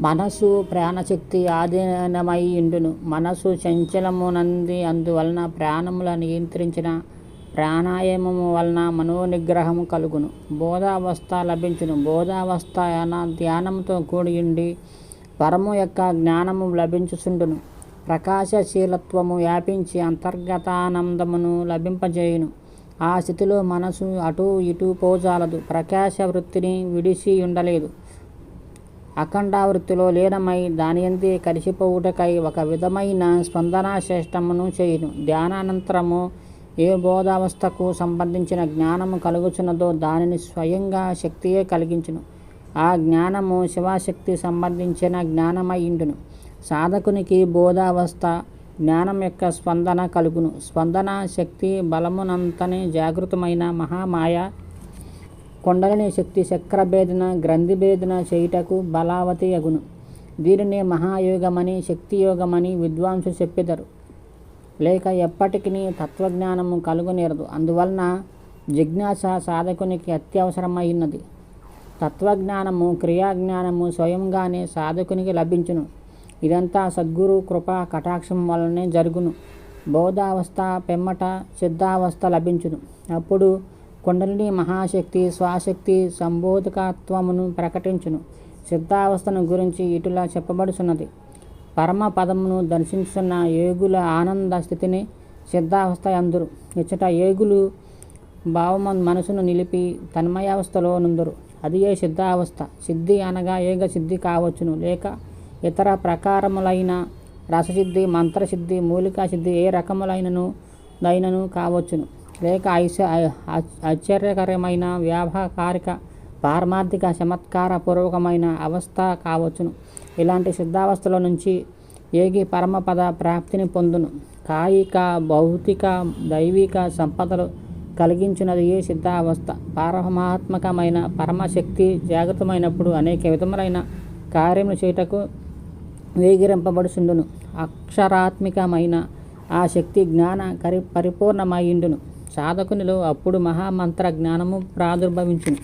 మనసు ప్రాణశక్తి ఆధీనమైయుండును మనసు చంచలమునంది అందువలన ప్రాణముల నియంత్రించిన ప్రాణాయామము వలన మనోనిగ్రహము కలుగును. బోధావస్థ లభించును. బోధావస్థ అన కూడియుండి పరము యొక్క జ్ఞానము లభించుచుండును. ప్రకాశశీలత్వము వ్యాపించి అంతర్గతానందమును లభింపజేయును. ఆ స్థితిలో మనసు అటూ ఇటూ పోజాలదు. ప్రకాశ వృత్తిని విడిసి ఉండలేదు అఖండావృత్తిలో లీనమై దానియంతి కలిసిపోవుటకై ఒక విధమైన స్పందనాశ్రేష్టమును చేయును. ధ్యానానంతరము ఏ బోధావస్థకు సంబంధించిన జ్ఞానము కలుగుచున్నదో దానిని స్వయంగా శక్తియే కలిగించును. ఆ జ్ఞానము శివశక్తి సంబంధించిన జ్ఞానమైయుండును సాధకునికి బోధావస్థ జ్ఞానం యొక్క స్పందన కలుగును. స్పందన శక్తి బలమునంతని జాగృతమైన మహామాయ కొండలని శక్తి చక్రభేదన గ్రంథిభేదన చేయుటకు బలావతి అగును. దీనిని మహాయోగమని శక్తియోగమని విద్వాంసులు చెప్పెదరు. లేక ఎప్పటికీ తత్వజ్ఞానము కలుగునేరదు అందువలన జిజ్ఞాస సాధకునికి అత్యవసరమైనది. తత్వజ్ఞానము క్రియాజ్ఞానము స్వయంగానే సాధకునికి లభించును. ఇదంతా సద్గురు కృపా కటాక్షం వలనే జరుగును. బోధావస్థ పెమ్మట సిద్ధావస్థ లభించును. అప్పుడు కుండలిని మహాశక్తి స్వాశక్తి సంబోధకత్వమును ప్రకటించును. సిద్ధావస్థను గురించి ఇటులా చెప్పబడుచున్నది. పరమ పదమును దర్శించున్న ఏగుల ఆనంద స్థితిని సిద్ధావస్థ అందురు ఇచ్చట ఏగులు భావమ మనసును నిలిపి తన్మయావస్థలో నుందురు. అది ఏ సిద్ధావస్థ? సిద్ధి అనగా ఏగ సిద్ధి కావచ్చును. లేక ఇతర ప్రకారములైన రససిద్ధి మంత్రసిద్ధి మూలికా సిద్ధి ఏ రకములైనను దైనను కావచ్చును. లేక ఐశ ఆశ్చర్యకరమైన వ్యాపకారిక పారమార్థిక చమత్కార పూర్వకమైన అవస్థ కావచ్చును. ఇలాంటి సిద్ధావస్థలో నుంచి ఏగి పరమపద ప్రాప్తిని పొందును. కాయిక భౌతిక దైవిక సంపదలు కలిగించినది ఏ సిద్ధావస్థ పారమాత్మకమైన పరమశక్తి జాగృతమైనప్పుడు అనేక విధములైన కార్యములు చేయుటకు వేగిరింపబడుచుండును. అక్షరాత్మికమైన ఆ శక్తి జ్ఞాన కరి పరిపూర్ణమైండును సాధకునిలో అప్పుడు మహామంత్ర జ్ఞానము ప్రాదుర్భవించును.